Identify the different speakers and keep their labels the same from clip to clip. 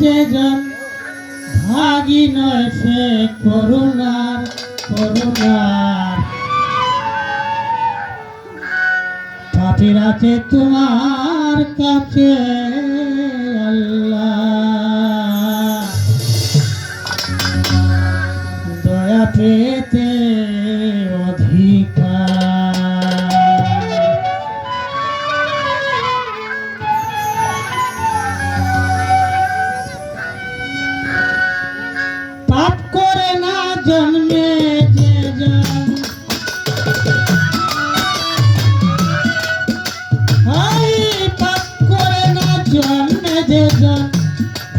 Speaker 1: যেজন ভাগি নয় সে করুণার করুণার। আছে তোমার কাছে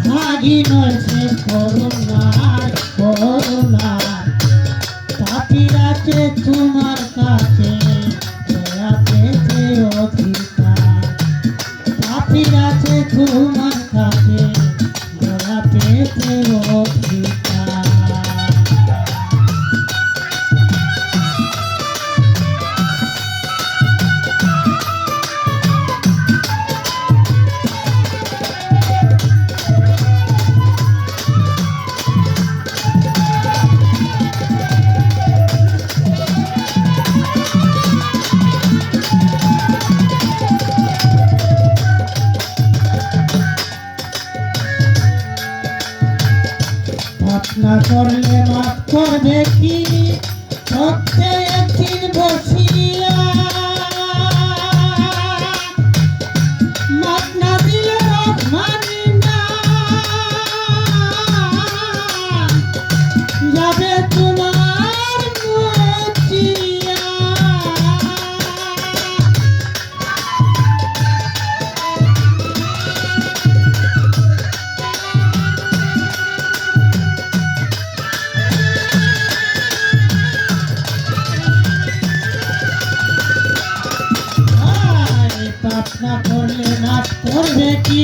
Speaker 1: ভাগিনছে করুণা করুণা করলে মাত্র দেখি সত্যি একদিন বসে পাপ না করলে মাফ করবে কি?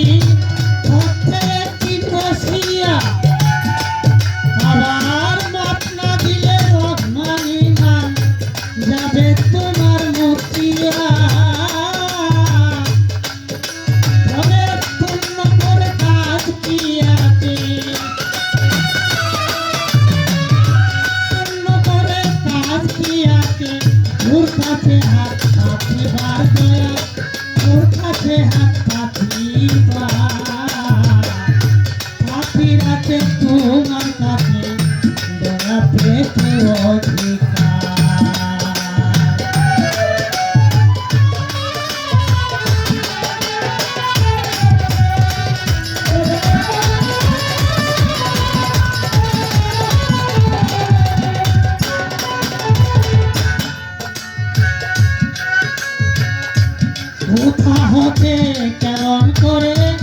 Speaker 1: কোথা হতে কেমন করে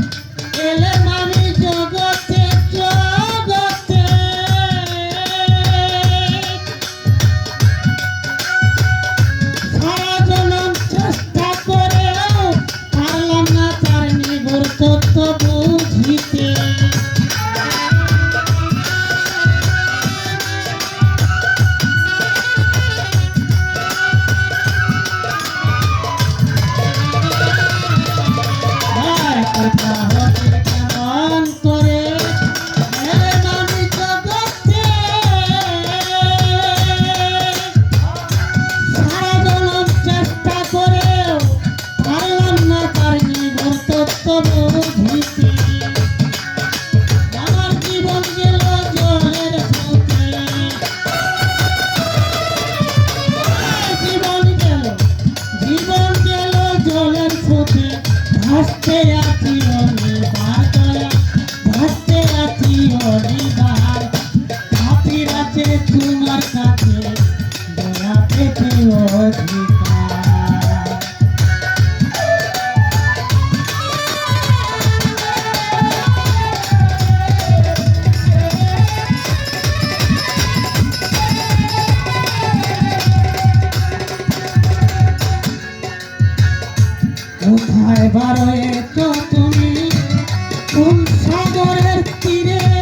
Speaker 1: Hasta aquí কোথায় বারো তো তুমি? কোন সাগরের তীরে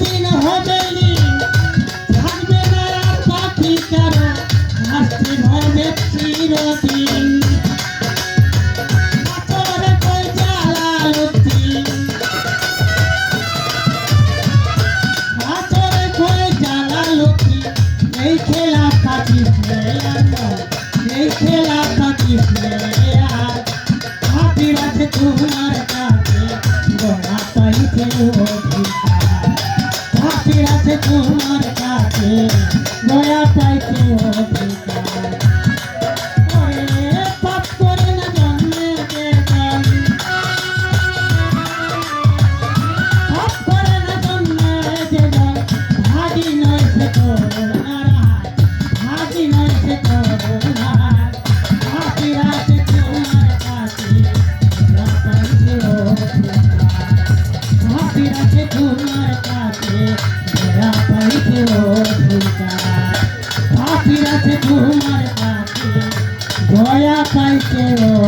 Speaker 1: দেহ যেদিন হবে তোমার কাছে, দয়া পাইতে অধিকার দয়া পাইছে ও